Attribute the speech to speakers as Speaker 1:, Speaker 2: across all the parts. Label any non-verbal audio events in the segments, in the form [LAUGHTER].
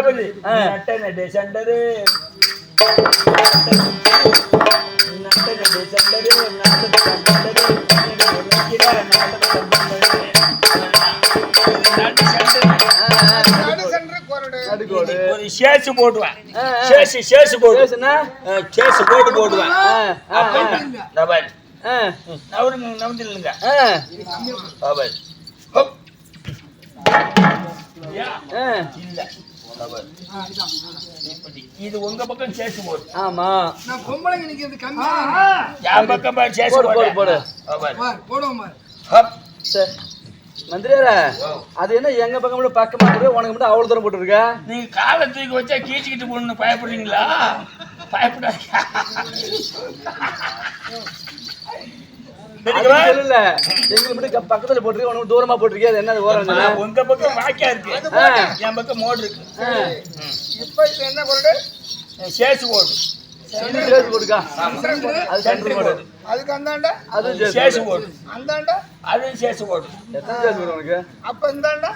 Speaker 1: Double నట్టన descender
Speaker 2: నట్టన
Speaker 3: descender சேசு போடுவேன் சேசு சேசு போடுவேன் சேசு போட்டு போடுவேன்
Speaker 2: தபால்
Speaker 3: நவருங்க நவந்தில்லுங்க
Speaker 2: தபால்
Speaker 3: இல்ல இது உங்க பக்கம் சேசு போடு.
Speaker 2: ஆமா.
Speaker 1: நான் பொம்பளைங்க நிக்கிறது
Speaker 3: என் பக்கம் பாரு சேசு
Speaker 2: போடு, போடு, போடு.
Speaker 1: போடுவோம்
Speaker 3: ஹப்.
Speaker 2: சரி. மந்திரியாரா அது என்ன எங்க பக்கம் மட்டும் பக்கம் மாட்டுறது உனக்கு மட்டும் அவ்வளவு தூரம் போட்டுருக்க?
Speaker 3: நீங்க காலை தூக்கி வச்சா கீச்சிக்கிட்டு போகணும்னு பயப்படுறீங்களா? பயப்படாதீங்க.
Speaker 2: பக்கத்துல போட்டிருக்கேன் உனக்கு தூரமா போட்டிருக்கே என்ன ஓரம்
Speaker 3: உங்க பக்கம் வாக்கியா இருக்கு. என் பக்கம் மோடு
Speaker 1: இப்ப இது என்ன
Speaker 3: போடு
Speaker 2: சேசு ஓடு
Speaker 1: அதுக்கு அந்தாண்டா?
Speaker 2: அது
Speaker 3: சேசு ஓடு
Speaker 1: அந்தாண்டா?
Speaker 3: அது சேசு
Speaker 2: ஓடு
Speaker 1: அப்ப இந்தாண்டா?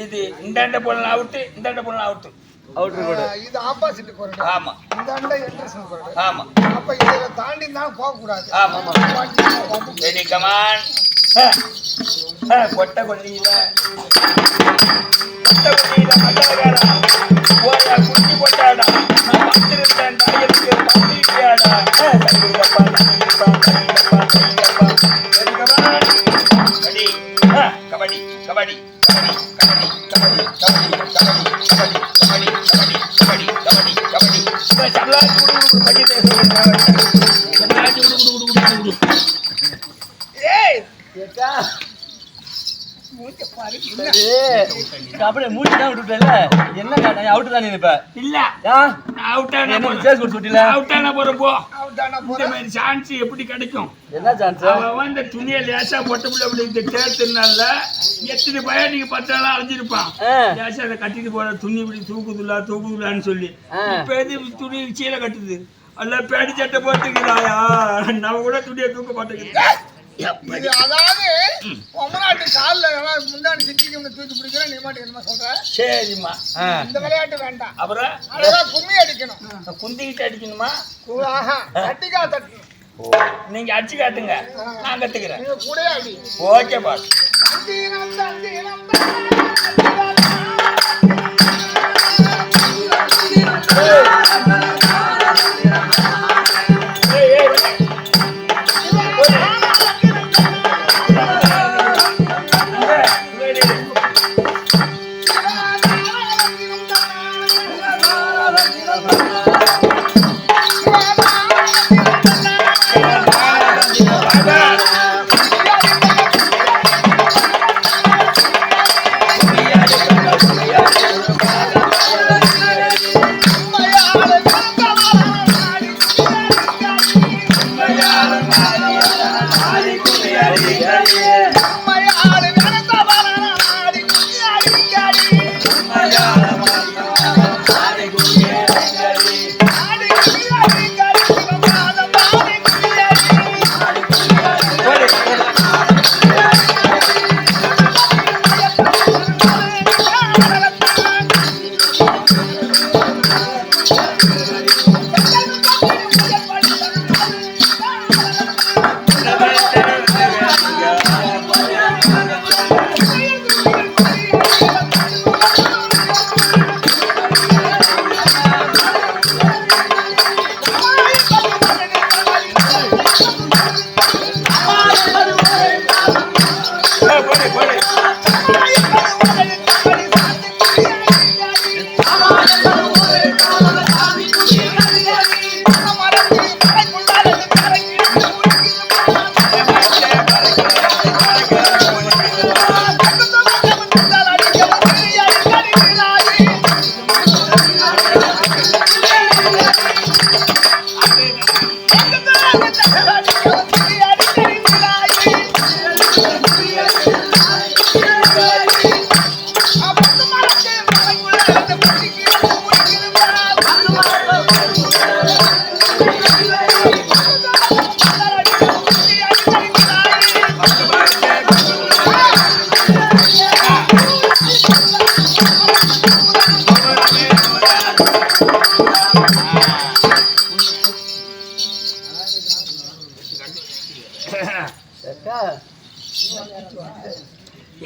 Speaker 3: இது இந்தாண்ட போடலாம் அவுட்டு இந்தாண்ட போடலாம் அவுட்டு.
Speaker 2: அவுட்டர் போடு
Speaker 1: ஆ, இது ஆப்போசிட் கொரடு
Speaker 3: ஆமா.
Speaker 1: இந்தாண்ட என்ட்ரன்ஸ் கொரடு
Speaker 3: ஆமா.
Speaker 1: அப்ப இதில தாண்டி தான் போக கூடாது
Speaker 3: ஆமா ரெடி கமான் கொட்டை கொல்லியில. கொட்டை கொல்லியில மட்டகாரா போயா குட்டி கொட்டாடா
Speaker 1: ஏய்
Speaker 2: அப்படியே மூடி தான் விட்டுட்டல என்ன நான் அவுட் தான் நினைப்ப
Speaker 3: இல்ல. அவுட் ஆன
Speaker 2: என்ன சேஸ் குட் சுட்டில?
Speaker 3: அவுட் ஆன போற போ.
Speaker 1: அவுட்
Speaker 3: ஆன
Speaker 1: போற
Speaker 3: மாதிரி சான்ஸ் எப்படி கிடைக்கும்?
Speaker 2: என்ன சான்ஸ்
Speaker 3: அவன் இந்த துணியை லேசா போட்டு புள்ள அப்படி இந்த தேத்துனால எத்தனை பையன் நீங்க பத்தாலாம்
Speaker 2: அழிஞ்சிருப்பான்.
Speaker 3: லேசா அதை கட்டிட்டு போற துணி இப்படி தூக்குதுல தூக்குதுல்லான்னு சொல்லி. இப்ப எது துணி கீழே கட்டுது? அல்ல பேடி சட்டை போட்டுக்கிறாயா? நான் கூட துணியை தூக்க
Speaker 1: மாட்டேங்கிறேன். அதாவது பொம்மநாட்டு கால்ல எல்லாம் முந்தாடி சிக்கிக்கு தூக்கி பிடிக்கிற நீ மாட்டு என்ன சொல்ற?
Speaker 3: சரிம்மா.
Speaker 1: இந்த விளையாட்டு வேண்டாம்.
Speaker 3: அப்புறம்?
Speaker 1: அழகா கும்மி அடிக்கணும்.
Speaker 3: குந்திக்கிட்டு அடிக்கணுமா?
Speaker 1: கு- ஆஹா கட்டிக்கா தட்டணும்
Speaker 3: நீங்க அடிச்சு காட்டுங்க. நான் கத்துக்கிறேன்.
Speaker 1: நீங்க கூடயே அடி.
Speaker 3: Okay pass.
Speaker 1: தந்தீனம் தந்தீனம்
Speaker 3: ஏய்.
Speaker 2: அம்மா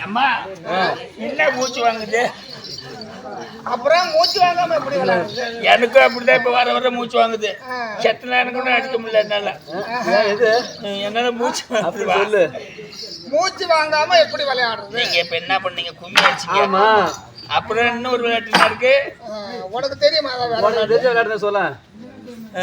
Speaker 3: அம்மா என்ன மூச்சு வாங்குது.
Speaker 1: அப்புறம் மூச்சு வாங்காம எப்படி
Speaker 3: எனக்கும் அப்படிதான் இப்ப வர வர மூச்சு வாங்குது. செத்த நேரம் கூட அடிக்க முடியல என்னால. என்னால மூச்சு
Speaker 2: அப்படி. சொல்லு.
Speaker 1: மூச்சு வாங்காம எப்படி விளையாடுறது?
Speaker 3: நீங்க இப்ப என்ன பண்ணீங்க? கும்மி அடிச்சீங்க அப்புறம் இன்னொரு விளையாட்டு என்ன இருக்கு?
Speaker 1: உனக்கு தெரியுமா
Speaker 2: தெரிஞ்ச விளையாட்டு சொல்ல. ஆ,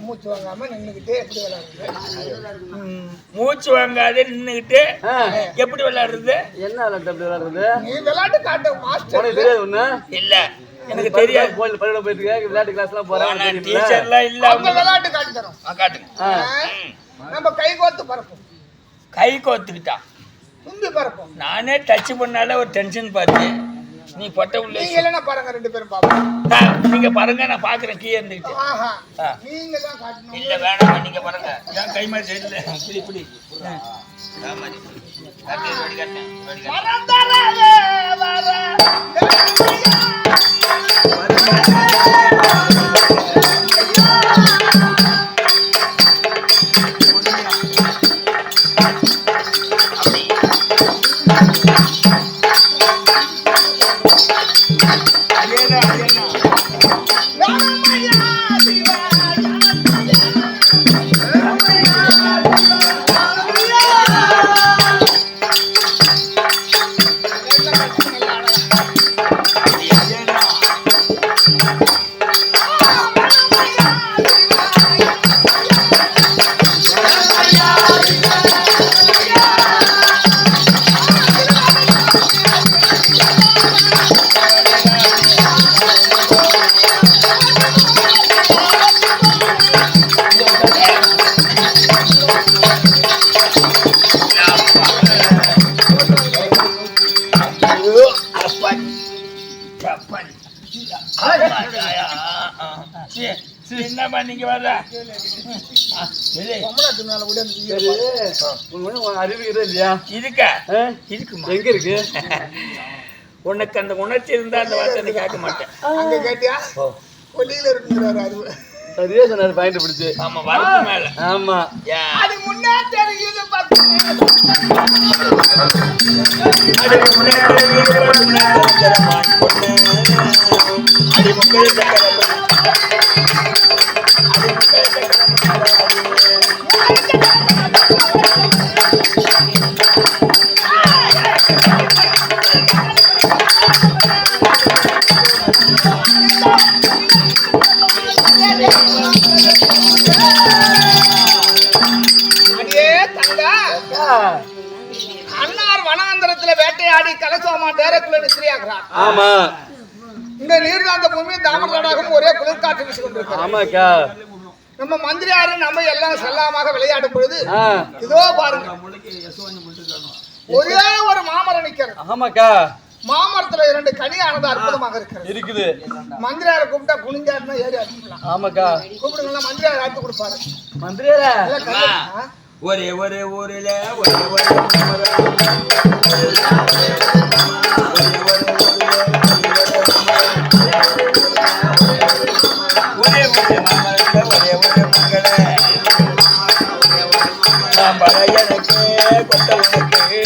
Speaker 1: மூச்சு வாங்காம நின்னுக்கிட்டே எப்படி விளையாடுறது?
Speaker 3: மூச்சு வாங்காத நின்னுகிட்டு
Speaker 2: ஆ.
Speaker 3: எப்படி விளையாடுறது?
Speaker 2: என்ன விளையாட்டு அப்படி விளையாடுறது?
Speaker 1: நீ விளையாட்டு காட்டு மாஸ்டர்.
Speaker 2: உனக்கு தெரியாது ஒண்ணு
Speaker 3: இல்ல எனக்கு தெரியாது.
Speaker 2: கோயில் பள்ளியில போயிட்டு விளையாட்டு கிளாஸ் எல்லாம் போறேன்?
Speaker 3: டீச்சர்லாம் இல்ல
Speaker 1: அவங்க விளையாட்டு காட்டி தரோம்
Speaker 3: காட்டுங்க.
Speaker 1: நம்ம கை கோத்து பறப்போம்.
Speaker 3: கை கோத்துக்கிட்டா
Speaker 1: தும்பி பறப்போம்
Speaker 3: நானே டச் பண்ணால ஒரு டென்ஷன் பார்த்து. நீ பொட்ட உள்ள
Speaker 1: நீங்க இல்லைன்னா பாருங்க ரெண்டு பேரும் பாப்போம்
Speaker 3: நீங்க பாருங்க நான் பாக்குறேன் கீழே இருந்துக்கிட்டு
Speaker 1: ஆஹா. நீங்க தான் காட்டணும்.
Speaker 3: இல்ல வேணாம் நீங்க பாருங்க. ஏன் கை மாதிரி தெரியல இப்படி இப்படி. காட்டு.
Speaker 1: மறந்தறவே வர
Speaker 3: அதேதான்,
Speaker 2: ஒண்ணும் உனக்கு அறிவு இருக்குதா இல்லையா?
Speaker 3: இருக்கா? இருக்குமா?
Speaker 2: எங்க இருக்கு? [LAUGHS]
Speaker 3: உனக்கு அந்த உணர்ச்சி இருந்தா அந்த வார்த்தை கேட்க மாட்டேன்.
Speaker 1: அங்க கேட்டியா?
Speaker 3: ஓ.
Speaker 1: கொல்லியில இருக்குங்கிறாரு அறிவு.
Speaker 2: சரியா சொன்னாரு பாயிண்ட் பிடிச்சு.
Speaker 3: ஆமா வரப்பு மேல.
Speaker 2: ஆமா?
Speaker 1: அது முன்னே தெரியுது பக்கத்துல
Speaker 3: அடி
Speaker 1: அடியே தங்கா. அன்னார் வனாந்தரத்துல வேட்டையாடி கலசோமா டேரக்குள்ள நித்திரியாகிறார்
Speaker 2: ஆமா.
Speaker 1: இந்த நீர்லாந்த பூமி தாமரதாடாகவும் ஒரே குளிர்காற்று வீசி கொண்டிருக்கிறார்
Speaker 2: ஆமாக்கா.
Speaker 1: நம்ம மந்திரியாரு நம்ம எல்லாம் செல்லாமாக விளையாடும் பொழுது இதோ பாருங்க. ஒரே ஒரு மாமரம் நிக்கிறது.
Speaker 2: ஆமாக்கா.
Speaker 1: மாமரத்துல இரண்டு கனியானது அற்புதமாக இருக்கிறது
Speaker 2: இருக்குது
Speaker 1: மந்திரியாரை கூப்பிட்டா குனிஞ்சாருன்னா ஏறி அடிக்கலாம்
Speaker 2: ஆமாக்கா
Speaker 1: கூப்பிடுங்களா மந்திரியார் அடித்து கொடுப்பாரு
Speaker 2: மந்திரியார?
Speaker 3: ஒரே ஒரே ஊரில ஒரே ஒரே. ஒரே ஒரே ஒரே ஒரே மங்கள. [LAUGHS] மாம்பழம் எனக்கு கொத்த உனக்கு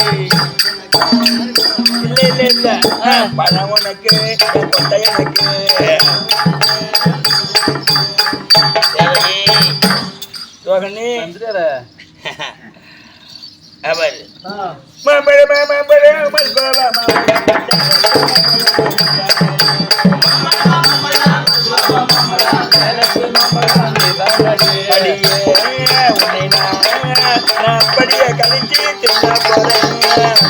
Speaker 3: இல்ல இல்ல இல்ல ஆ, பழம் உனக்கு என் கொத்த எனக்கு தேவகி, ரோகிணி
Speaker 2: மந்திரியார
Speaker 3: அவர்
Speaker 2: ஆ
Speaker 3: மாம்பழ மாம்பழ மல்கோவா படியே உன்னை நான் நான் படிய கழிச்சு தின்ன போறேன்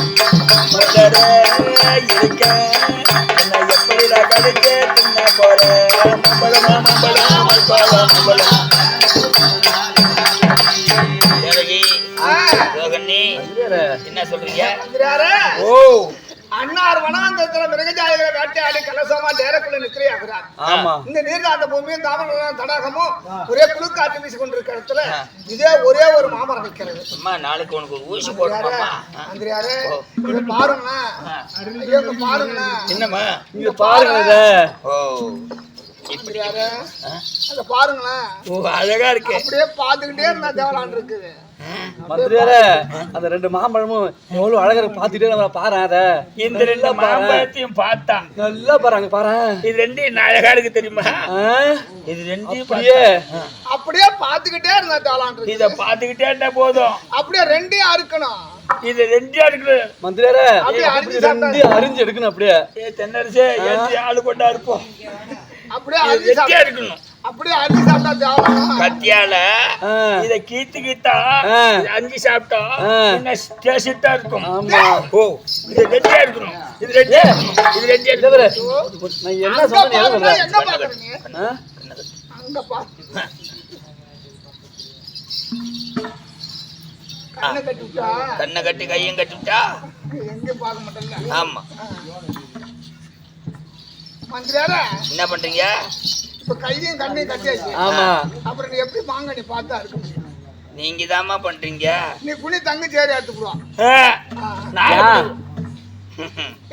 Speaker 3: முதல்ல இருக்க என்ன எப்படிடா கழிச்சு தின்ன போறேன் என்ன சொல்றீங்க ஓ.
Speaker 1: அன்னார் வனாந்தத்துல மிருகஜாயிகளை வேட்டையாடி கலசமா தேரக்குள்ள நிக்கிறையாகிறார்
Speaker 2: ஆமா.
Speaker 1: இந்த நீர்காந்த பூமியும் தாமர தடாகமும் ஒரே குழு காற்று வீசி கொண்டிருக்கிற இடத்துல இதே ஒரே ஒரு மாமரம் நிற்கிறது
Speaker 3: அம்மா நாளைக்கு உனக்கு ஒரு ஊசி
Speaker 1: அந்திரியாரு இங்க பாருங்கண்ணா இங்க பாருங்கண்ணா
Speaker 3: என்னம்மா?
Speaker 2: இங்க பாருங்க
Speaker 3: ஓ.
Speaker 1: அந்திரியாரு அங்க பாருங்களேன்
Speaker 3: ஓ அழகா இருக்கு.
Speaker 1: அப்படியே பாத்துக்கிட்டே இருந்தா தேவலான் இருக்குது.
Speaker 2: மந்திரியார அந்த ரெண்டு மாம்பழமும் எவ்வளவு அழகா பாத்துட்டே நம்ம பாரு அத.
Speaker 3: இந்த ரெண்டு மாம்பழத்தையும் பார்த்தா.
Speaker 2: நல்லா பாருங்க பாரு.
Speaker 3: இது ரெண்டும் அழகா இருக்கு தெரியுமா? இது ரெண்டையும்
Speaker 2: அப்படியே.
Speaker 1: அப்படியே பாத்துக்கிட்டே இருந்தா இருக்கு.
Speaker 3: இத பாத்துக்கிட்டே இருந்தா போதும்.
Speaker 1: அப்படியே ரெண்டையும் அறுக்கணும்.
Speaker 3: இது ரெண்டையும் இருக்கு
Speaker 2: மந்திரியார
Speaker 1: அப்படியே
Speaker 2: இப்படி
Speaker 1: அரிஞ்சு சாப்பிட்டா
Speaker 2: ரெண்டையும் அரிஞ்சு எடுக்கணும் அப்படியே.
Speaker 3: ஏ தென்னரசே ஆளு கொண்டா இருப்போம்
Speaker 1: அப்படியே
Speaker 3: இது
Speaker 1: அப்படியே அரிஞ்சு சாப்பிட்டா தேவலாம்
Speaker 3: கத்தியால
Speaker 2: ஆ,
Speaker 3: இத கீத்து கீத்தா அஞ்சு சாப்பிட்டா
Speaker 2: ஆ.
Speaker 3: இன்னும் டேஸ்டா இருக்கும்?
Speaker 2: ஆமா.
Speaker 3: ஓ இது ரெட்டியா இருக்கணும். இது ரெட்டியா. இது ரெட்டியா.
Speaker 2: நான் என்ன சொல்றேன்
Speaker 1: பாக்குறீங்க? அங்க பா கண்ணை கட்டி விட்டா?
Speaker 3: கண்ணை கட்டி கையும் கட்டிவிட்டா
Speaker 1: எங்க பார்க்க
Speaker 3: ஆமா. என்ன பண்றீங்க?
Speaker 1: இப்ப கையும் கண்ணையும் கட்டியாச்சு.
Speaker 2: ஆமா.
Speaker 1: அப்புறம் நீ எப்படி மாங்கனி பார்த்தா இருக்க
Speaker 3: நீங்க தாம்மா பண்றீங்க.
Speaker 1: நீ குனி தங்க சேரி.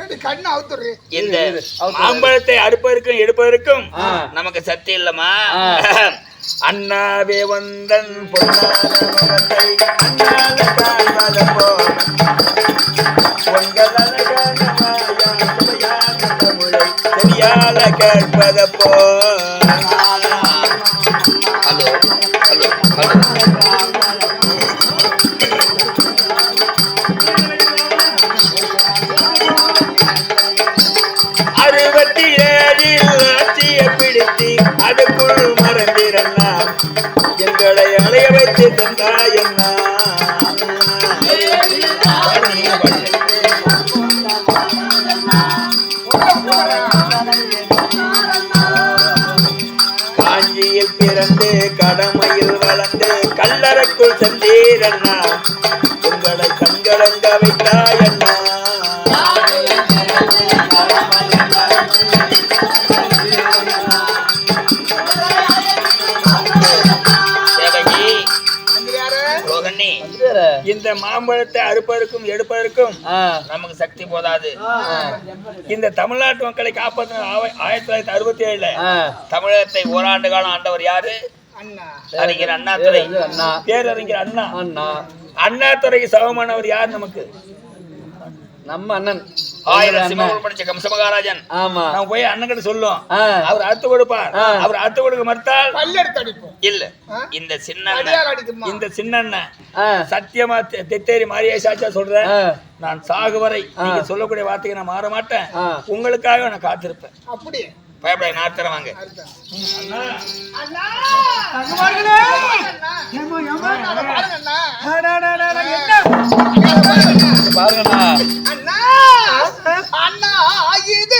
Speaker 1: ஏடி கண்ணை அவுத்துரு
Speaker 3: இந்த மாம்பழத்தை அறுப்பதற்கும் எடுப்பதற்கும். நமக்கு சக்தி இல்லம்மா.
Speaker 2: ஆ.
Speaker 3: அண்ணாவே வந்தன் பொன்னான முகத்தை அண்ணால காண்பது போல் உங்கள் அழகான வாயால் சுவையான தமிழை செவியால கேட்பது போல் ஹலோ ஹலோ ஹலோ. அறுபத்தி ஏழில் ஆட்சிய பிடித்து அதுக்குள் மறந்திரண்ணா எங்களை அலைய வைத்து தந்தாயண்ணா. காஞ்சியில் பிறந்து கடமையில் வளர்ந்து கல்லறைக்குள் சென்றீரண்ணா. உங்களை கண்களங்க வைத்தாயண்ணா.
Speaker 1: மந்திரியார
Speaker 3: இந்த மாம்பழத்தை அறுப்பதற்கும் எடுப்பதற்கும் நமக்கு சக்தி போதாது. இந்த தமிழ்நாட்டு மக்களை காப்பாற்ற ஆயிரத்தி தொள்ளாயிரத்தி அறுபத்தி ஏழுல தமிழகத்தை ஓராண்டு காலம் ஆண்டவர் யாரு?
Speaker 1: அண்ணா.
Speaker 3: அறிஞர் அண்ணாதுரை.
Speaker 2: பேர் வந்து அண்ணா.
Speaker 3: பேரறிஞர் அண்ணா.
Speaker 2: அண்ணா.
Speaker 3: அண்ணாதுரைக்கு சமமானவர் யார் நமக்கு?
Speaker 2: நம்ம அண்ணன்.
Speaker 3: ஆயிரம். சிம்மங்கள் படிச்ச கம்ச மகாராஜன்
Speaker 2: ஆமா.
Speaker 3: நான் போய் அண்ணன் கிட்ட சொல்லும். அவர் அறுத்து கொடுப்பார். அவர் அறுத்து கொடுக்க மறுத்தால்
Speaker 1: பல்லெடுத்து அடிப்போம்.
Speaker 3: இல்ல? இந்த சின்ன இந்த சின்ன சத்தியமா தெ- தெத்தேரி மாரியா சாச்சா சொல்றேன். நான் சாகு வரை நீங்க சொல்லக்கூடிய வார்த்தைக்கு நான் மாற மாட்டேன். உங்களுக்காக நான் காத்திருப்பேன்.
Speaker 1: அப்படியே.
Speaker 3: பயப்பட நான் தரேன் வாங்க.
Speaker 1: அண்ணா. பாருங்கண்ணா. அண்ணா அண்ணா இது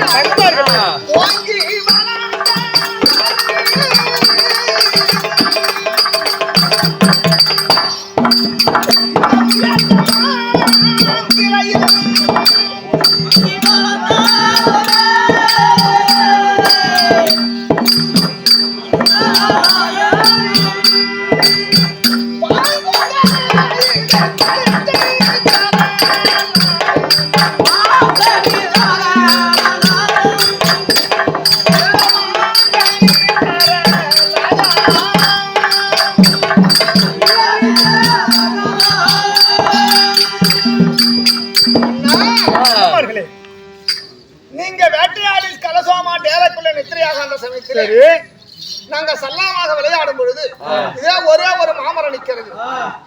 Speaker 2: சரி.
Speaker 1: நாங்க சல்லாமாக விளையாடும் பொழுது இதே ஒரே ஒரு மாமரம் நிக்கிறது.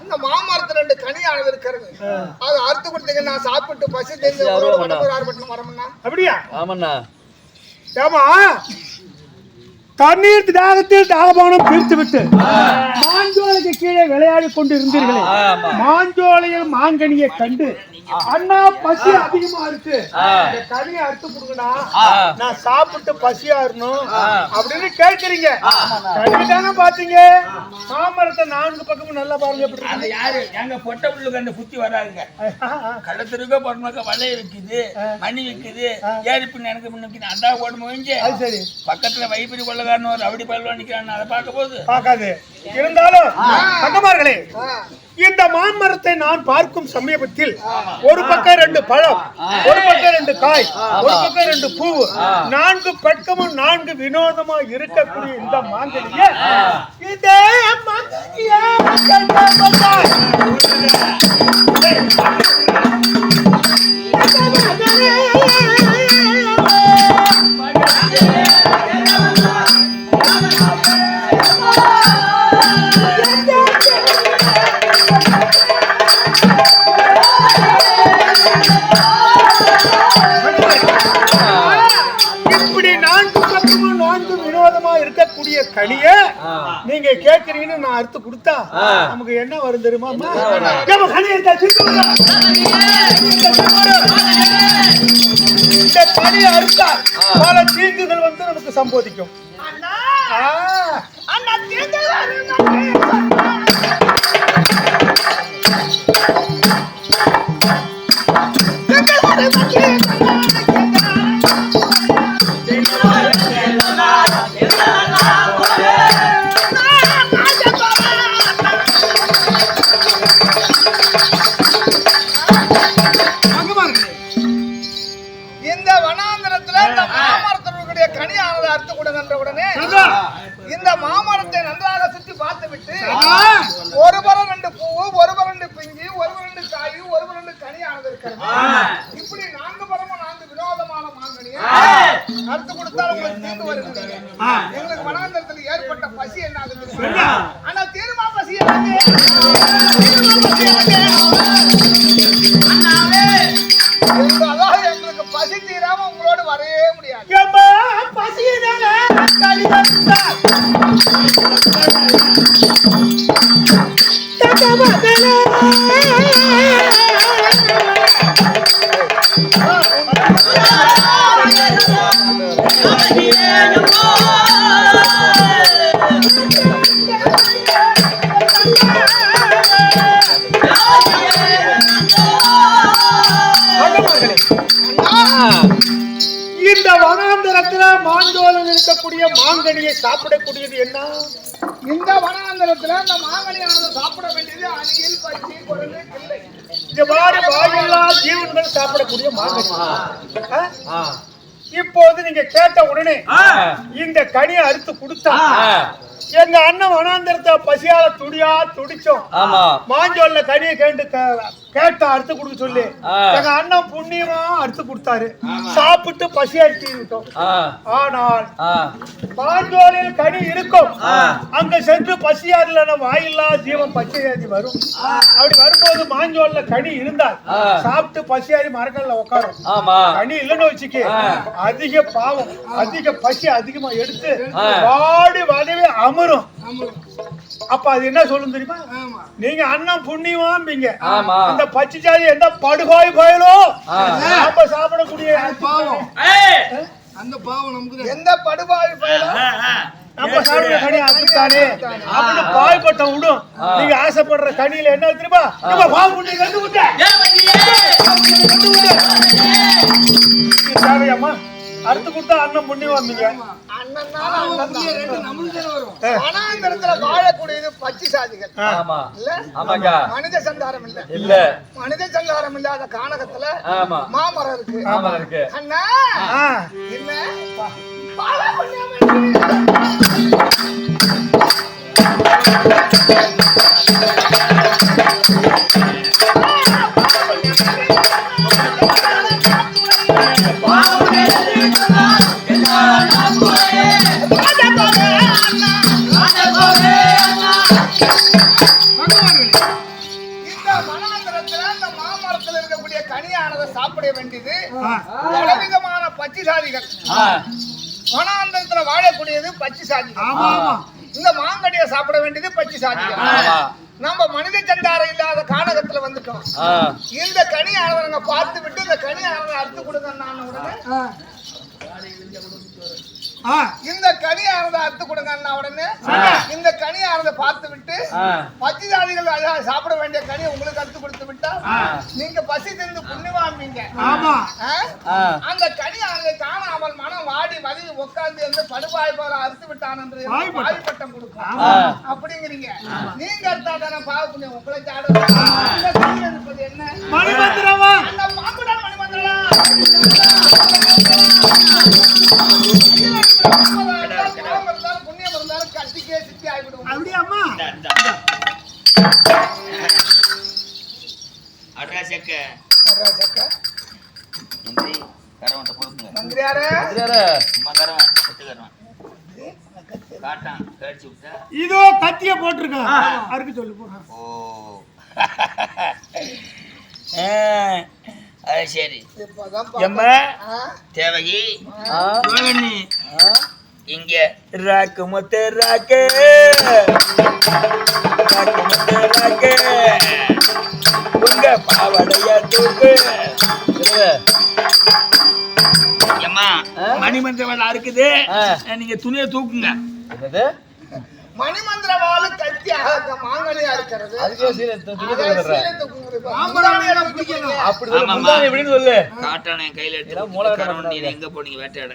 Speaker 1: இந்த மாமரத்துல ரெண்டு கனியானது இருக்கிறது. அது அறுத்து கொடுத்தீங்கன்னா சாப்பிட்டு பசி தெரிஞ்ச ஒரு
Speaker 2: அருவாமண்ணா.
Speaker 1: மடம்பு ஆறுபட்டு மரம்னா
Speaker 4: அப்படியா?
Speaker 2: ஆமாண்ணா.
Speaker 4: ஏமா தண்ணீர் தாகத்தில் தாகபானம் பிரித்து விட்டு மாஞ்சோலைக்கு கீழே விளையாடி கொண்டு இருந்தீர்களே. மாஞ்சோலையில் மாங்கனியை கண்டு அண்ணா பசி அதிகமா இருக்கு. இந்த கனியை அறுத்து கொடுங்கடா. நான் சாப்பிட்டு பசியா இருக்கணும்
Speaker 2: ஆ.
Speaker 4: அப்படின்னு கேட்கறீங்க. கனி தானே பாத்தீங்க மாமரத்தை நான்கு பக்கமும் நல்லா பாருங்க எப்படி
Speaker 3: அது யாரு? எங்க பொட்டை புள்ளுக்கு அந்த புத்தி வராதுங்க
Speaker 4: இருக்கு.
Speaker 3: கள்ளத்திருக்க போறனாக்க வலைய விக்குது மணி விக்குது ஏறி பின்ன எனக்கு முன்னுக்கு அண்டா போட்டு முடிஞ்சு
Speaker 4: அது சரி.
Speaker 3: பக்கத்துல வைப்பிரி கொள்ளக்காரன் ஒரு ரவுடி பல்வா நிக்கிறான் அதை பார்க்க போது
Speaker 4: பார்க்காது. இருந்தாலும் தங்கமார்களே
Speaker 1: ஆ.
Speaker 4: இந்த மாமரத்தை நான் பார்க்கும் சமீபத்தில் ஒரு பக்கம் ரெண்டு பழம் ஒரு பக்கம் ரெண்டு காய் ஒரு பக்கம் ரெண்டு பூ நான்கு பக்கமும் நான்கு வினோதமா இருக்கக்கூடிய இந்த மாங்கனிய இதே மாங்கனிய கண்டபட்டாய். இருக்கக்கூடிய கனிய நீங்க கேக்குறீங்கன்னு நான் அறுத்து கொடுத்தா. நமக்கு என்ன வரும் தெரியுமா. இந்த கனியை அறுத்தா பல தீங்குகள் வந்து நமக்கு சம்போதிக்கும். ஆ.
Speaker 1: இந்த மாமரத்தினுடைய கனியானது அறுத்து கொடுங்கன்ற உடனே. இந்த மாமரத்தை நன்றாக சுத்தி பார்த்து விட்டு. ஒரு பரம் ரெண்டு பூவு ஒரு பரம் ரெண்டு பிஞ்சு ஒரு பரம் ரெண்டு காய் ஒரு பரம் ரெண்டு கனியானது இருக்கிறது. இப்படி நான்கு பரமும் நான்கு வினோதமான மாங்கனியை அறுத்து கொடுத்தால் உங்களுக்கு தீர்ந்து வருகிறது. எங்களுக்கு வனாந்திரத்தில் ஏற்பட்ட பசி என்ன ஆகுது? ஆனா தீர்மா பசி எனக்கு தீர்மா பசி எனக்கு அதாவது
Speaker 4: Thank you. மாஞ்சோலம் இருக்கக்கூடிய மாங்கனியை சாப்பிடக்கூடியது என்ன?
Speaker 1: இந்த வனாந்தரத்துல இந்த மாங்கனியானது சாப்பிட வேண்டியது அணியில் பச்சை கிள்ளை
Speaker 4: இந்த மாதிரி வாயில்லா ஜீவன்கள் சாப்பிடக்கூடிய மாங்கனி. இப்போது நீங்க கேட்ட உடனே இந்த கனியை அறுத்து கொடுத்தா. எங்க அண்ணன் வனாந்தரத்தை பசியால துடியா துடிச்சோம்
Speaker 2: ஆமா
Speaker 4: மாஞ்சோல்ல கனியை கேட்டு கே- கேட்டா அறுத்து கொடுக்க சொல்லி. எங்க அண்ணன் புண்ணியமா அறுத்து கொடுத்தாரு சாப்பிட்டு பசி
Speaker 2: ஆ.
Speaker 4: ஆனால். மாஞ்சோலில் கனி இருக்கும். அங்க சென்று பசியாறுல வாயில்லா ஜீவன் பச்சையாதி வரும் அப்படி வரும்போது மாஞ்சோல்ல கனி இருந்தால். சாப்பிட்டு பசியாரி மரங்கள்ல உட்காரும் கனி இல்லைன்னு வச்சுக்க. அதிக பாவம் அதிக பசி அதிகமா எடுத்து. வாடி வதவி அமரும். அப்ப அது என்ன சொல்லும் தெரியுமா?
Speaker 1: ஆமா.
Speaker 4: நீங்க அண்ணன் புண்ணியமாம்பீங்க. அந்த பச்சை ஜாதி எந்த படுகோய் பயலோ
Speaker 2: ஆ.
Speaker 4: நாம சாப்பிடக்கூடிய
Speaker 1: பாவம்.
Speaker 3: ஏய்!
Speaker 1: அந்த பாவம் நமக்கு எந்த படுபாவி.
Speaker 4: நம்ம சாப்பிடுற கனி அப்படித்தானே? அப்படின்னு பாய்பட்டம் விடும் நீங்க ஆசைப்படுற கனியில என்ன தெரியுமா? நம்ம பாவம் பண்ணி கண்டு விட்ட
Speaker 3: ஏய்,
Speaker 4: அறுத்து கொடுத்தா அண்ணன் புண்ணியம் வந்தீங்க.
Speaker 1: தான். வனாந்தரத்துல வாழக்கூடியது பச்சை சாதிகள்.
Speaker 2: ஆமா.
Speaker 1: இல்ல?
Speaker 2: ஆமாக்கா
Speaker 1: மனித சந்தாரம் இல்ல.
Speaker 2: இல்ல.
Speaker 1: மனித சந்தாரம் இல்லாத கானகத்துல
Speaker 2: ஆமா.
Speaker 1: மாமரம் இருக்கு.
Speaker 2: ஆமா இருக்கு.
Speaker 1: அண்ணா! பண்ணாம இந்த வனாந்தரத்துல இந்த மாமரத்துல இருக்கக்கூடிய கனியானதை சாப்பிட வேண்டியது பலவிதமான பச்சை சாதிகள் வனாந்தரத்துல வாழக்கூடியது பச்சை சாதிகள் இந்த மாங்கனியை சாப்பிட வேண்டியது பச்சை சாதிகள் நம்ம மனித சந்தாரம் இல்லாத கானகத்துல வந்துட்டோம். இந்த கனியானதை நாங்க பார்த்து விட்டு இந்த கனியானதை அறுத்து கொடுங்க நான் உடனே இந்த கனியானதை அறுத்து கொடுங்க உடனே. இந்த கனியானதை பார்த்து விட்டு பச்சை அழகா சாப்பிட வேண்டிய கனியை உங்களுக்கு அறுத்து கொடுத்து விட்டா நீங்க பசி திருந்து புண்ணியவாம்பீங்க
Speaker 4: ஆமா.
Speaker 1: அந்த கனியானதை காணாமல் மனம் வாடி வதங்கி உட்கார்ந்து இருந்து படுபாய் போல அறுத்து விட்டான் என்று
Speaker 4: வாய்ப்பட்டம்.
Speaker 1: கொடுக்கும். அப்படிங்கிறீங்க. நீங்க அறுத்தா தானே பாவ புண்ணியம் உங்களை சாடுறது என்ன?
Speaker 4: மணிமந்திரமா இதோ கத்திய போட்டிருக்கான் அறுக்க சொல்லு போ
Speaker 3: ஓ. [LAUGHS] சரி. எம்மா? தேவகி இங்க. ராக்கு முத்து ராக்கு. ராக்கு முத்து ராக்கு. உங்க பாவடைய தூக்கு.
Speaker 2: சரியாரே?
Speaker 3: ஏம்மா
Speaker 2: ஆ?
Speaker 3: மணிமந்திர வேலை இருக்குது. நீங்க துணியை தூக்குங்க.
Speaker 2: என்னது?
Speaker 1: மணிமந்திர வாழு கத்தி மாங்கனியா இருக்கிறது
Speaker 2: அதுக்கே சீலை து- துணி
Speaker 1: அதை
Speaker 2: தூக்கிடுறேன்.
Speaker 1: சீலை தூக்குங்கிறது. முந்தானையை தூக்கிக்கிறீங்க.
Speaker 2: அப்படி சொல்லு,
Speaker 3: காட்டான கையில எடுத்து. எங்க போனீங்க? வேட்டையாட.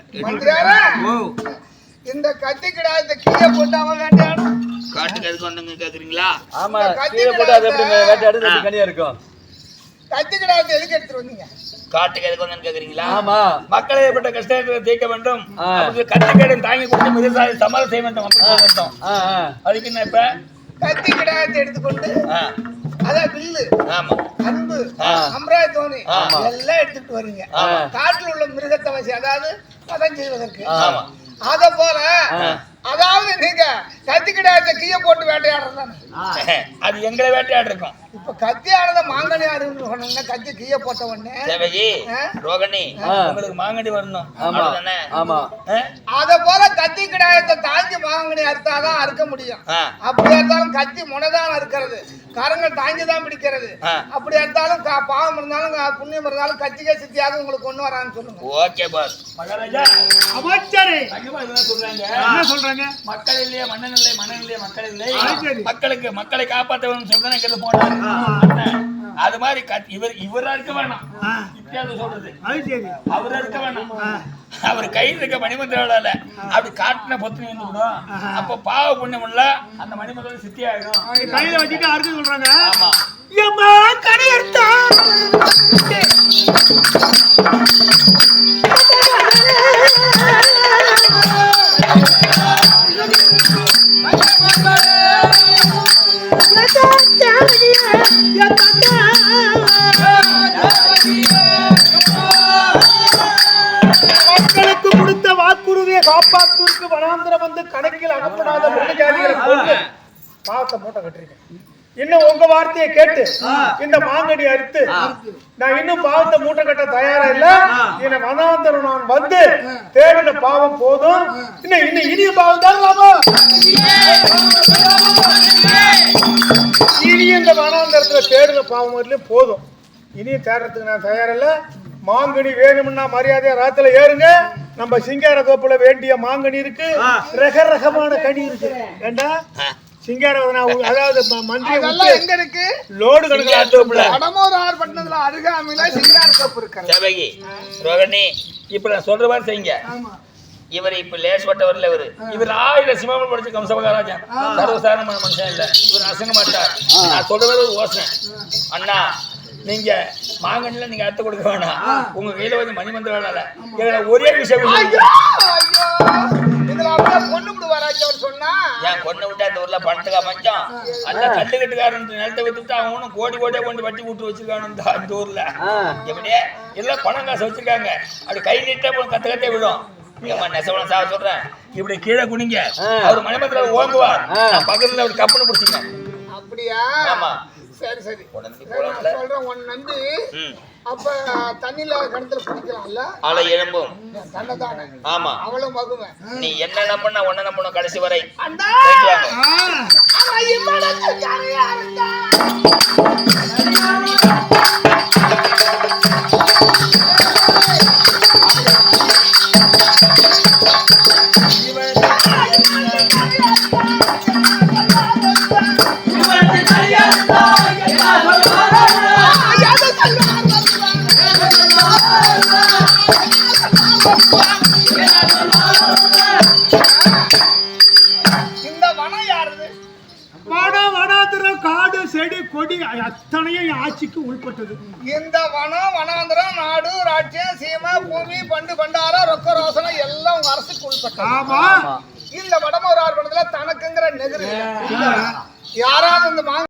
Speaker 1: இந்த கத்தி கிடாயத்தை கீழே போட்டு அவன் வேண்டாம்
Speaker 3: காட்டுக்கு எதுக்கு வந்தவங்க கேக்குறீங்களா?
Speaker 2: ஆமா
Speaker 1: இந்த
Speaker 2: கீழே போட்டு அது எப்படி வேட்டையாடு கனியா இருக்கும்?
Speaker 1: கத்தி கிடாயத்தை எதுக்கு எடுத்துட்டு வந்தீங்க?
Speaker 3: காட்டுக்கு எதுக்கு வந்தேன்னு கேக்குறீங்களா?
Speaker 2: ஆமா.
Speaker 3: மக்களை ஏற்பட்ட கஷ்டத்தை தீர்க்க வேண்டும். கத்திக்கடன் தாங்கி கொடுத்து விவசாயி சமாளம் செய்ய வேண்டும் அப்படி சொல்ல வேண்டும்
Speaker 2: ஆ ஆ.
Speaker 3: அதுக்கு என்ன இப்ப?
Speaker 1: கத்தி கிடாயத்தை எடுத்துக்கொண்டு அதான் வில்லு
Speaker 3: ஆமா.
Speaker 1: அன்பு தோணி
Speaker 3: ஆமா.
Speaker 1: எல்லாம் எடுத்துட்டு வர்றீங்க
Speaker 2: ஆமா.
Speaker 1: காட்டில் உள்ள மிருகத்தை வச்சு அதாவது பதம் செய்வதற்கு.
Speaker 2: ஆமா.
Speaker 1: அத போல அதாவது நீங்க கத்தி கிடாயத்தை கீழே போட்டு வேட்டையாடுறது
Speaker 3: அது எங்களை வேட்டையாடு இருக்கும்
Speaker 1: இப்ப கத்தியானத மாங்கனி அருன்னு சொன்னீங்கன்னா கத்தி கீழே போட்ட உடனே
Speaker 3: தேவகி
Speaker 1: ஆ?
Speaker 3: ரோகணி. உங்களுக்கு மாங்கடி வரணும்.
Speaker 2: ஆமா?
Speaker 1: அத போல கத்தி கிடாயத்தை தாங்கி மாங்கனி அறுத்தாதான் அறுக்க முடியும். அப்படி இருந்தாலும் கத்தி முனைதான் அறுக்கிறது. கரங்கள் தாங்கி தான் பிடிக்கிறது. அப்படி இருந்தாலும் பாவம் இருந்தாலும் புண்ணியம் இருந்தாலும் கத்திக்கே சித்தியாக உங்களுக்கு கொண்டு வரான்னு சொல்லுங்க.
Speaker 3: Okay pass. மகாராஜா
Speaker 4: அமைச்சரே.
Speaker 3: இதெல்லாம் சொல்றாங்க.
Speaker 4: என்ன சொல்றாங்க.
Speaker 3: மக்கள் இல்லையே மன்னன் இல்லை மன்னன் இல்லையே மக்கள் இல்லை. மக்களுக்கு மக்களை காப்பாற்ற வேண்டும் சொல்றேன் போனாரு. அண்ணன், அது மாதிரி இவர் இவரா இருக்க வேணாம். வித்தியாசம் சொல்றது.
Speaker 4: அது சரி.
Speaker 3: அவரா இருக்க வேணாம். அவர் கையில் இருக்க மணிமந்திரால அப்படி காட்டின பொத்துனி வந்து விடும் அப்போ பாவ புண்ணியம் உள்ள அந்த மணிமந்திரம் சித்தி ஆயிடும்.
Speaker 4: கையில வச்சுட்டு அறுக்க சொல்றாங்க.
Speaker 3: ஆமா.
Speaker 4: எடுத்தா? மக்களுக்கு கொடுத்த வனாந்திரம் வந்து கணக்கில் அனுப்படாத மிருகஜாதிகளை கொண்டு பாவத்தை மூட்டை கட்டிருக்கேன். இன்னும் உங்க வார்த்தையை கேட்டு இந்த மாங்கடி அறுத்து நான் இன்னும் பாவத்தை மூட்டை கட்ட தயாரா இல்ல? இந்த வனாந்தரம் நான் வந்து தேடின பாவம் போதும். இன்னும் இன்னும் இனிய பாவம் தான் லாபம் இனி இந்த வனாந்தரத்துல தேடின பாவம் வரலையும் போதும். இனியும் தேடுறதுக்கு நான் தயாரில்ல மாங்கனி வேணும்னா மரியாதையா ராத்துல ஏறுங்க. நம்ம சிங்கார தோப்புல வேண்டிய மாங்கனி இருக்கு. ரக ரகமான கனி இருக்கு. ஏண்டா? சிங்கார அதாவது மந்திரி
Speaker 1: அதெல்லாம் எங்க இருக்கு?
Speaker 2: லோடு கணக்கில்
Speaker 3: தோப்புல.
Speaker 1: வடமோர் ஆறு பட்டணத்துல அருகாமையில சிங்கார தோப்பு இருக்கிறது.
Speaker 3: தேவகி ரோகிணி இப்ப நான் சொல்ற மாதிரி செய்யுங்க.
Speaker 1: ஆமா.
Speaker 3: இவர் இப்ப லேசப்பட்டவர் இல்ல இவரு இவர் ஆயிரம் சிவமல் படிச்ச கம்சமகாராஜன் சர்வசாதாரணமான மனுஷன் இல்ல. இவர் அசங்க மாட்டார். நான் சொல்றது ஒரு யோசனை. அண்ணா நீங்க மாங்கன்ல நீங்க அத்தை கொடுக்க வேணாம். உங்க கையில வந்து மணிமந்திர வேணால இதுல ஒரே விஷயம்
Speaker 1: பொண்ணு சொன்னா
Speaker 3: ஏன் கொண்டு விட்டு அந்த ஊர்ல பணத்துக்கா மஞ்சம் அந்த கல்லுக்கட்டுக்காரன் நிலத்தை வித்துட்டு அவனும் கோடி கோடியா கொண்டு வட்டி விட்டு வச்சிருக்கானு அந்த ஊர்ல. எப்படியே எல்லாம் பணம் காசு வச்சிருக்காங்க. அப்படி கை நீட்டா போய் கத்த கத்தே விடும். ஏம்மா நெசவனம் சாவ சொல்றேன் இப்படி கீழே குனிங்க. அவர் மணிமந்திரம் ஓங்குவார். பக்கத்துல அவர் கப்பனை பிடிச்சிங்க
Speaker 1: அப்படியா?
Speaker 3: ஆமா.
Speaker 1: சரி சரி. நான் சொல்றேன் உன் நம்பி.
Speaker 3: ம்.
Speaker 1: அப்ப தண்ணியில கிணத்துல குடிக்கலாம்ல?
Speaker 3: அலை எழும்பும்.
Speaker 1: தன்னை தானே.
Speaker 3: ஆமா.
Speaker 1: அவளும் மகுவேன்
Speaker 3: நீ என்ன நம்பணும் உன்ன நம்பணும் கடைசி வரை.
Speaker 1: அண்டா!
Speaker 3: போயிட்டு வாங்க.
Speaker 4: உள்பட்டது
Speaker 1: இந்த வனம் வனாந்திரம் நாடு ராஜ்யம் சீமை பூமி பண்டு பண்டாரம் ரொக்க ரோசனை எல்லாம் உங்க அரசுக்கு உள்பட்டது.
Speaker 4: ஆமா.
Speaker 1: இந்த வடமோர் ஆர்வணத்துல தனக்குங்கிற நெகிரி யாராவது இந்த மாங்க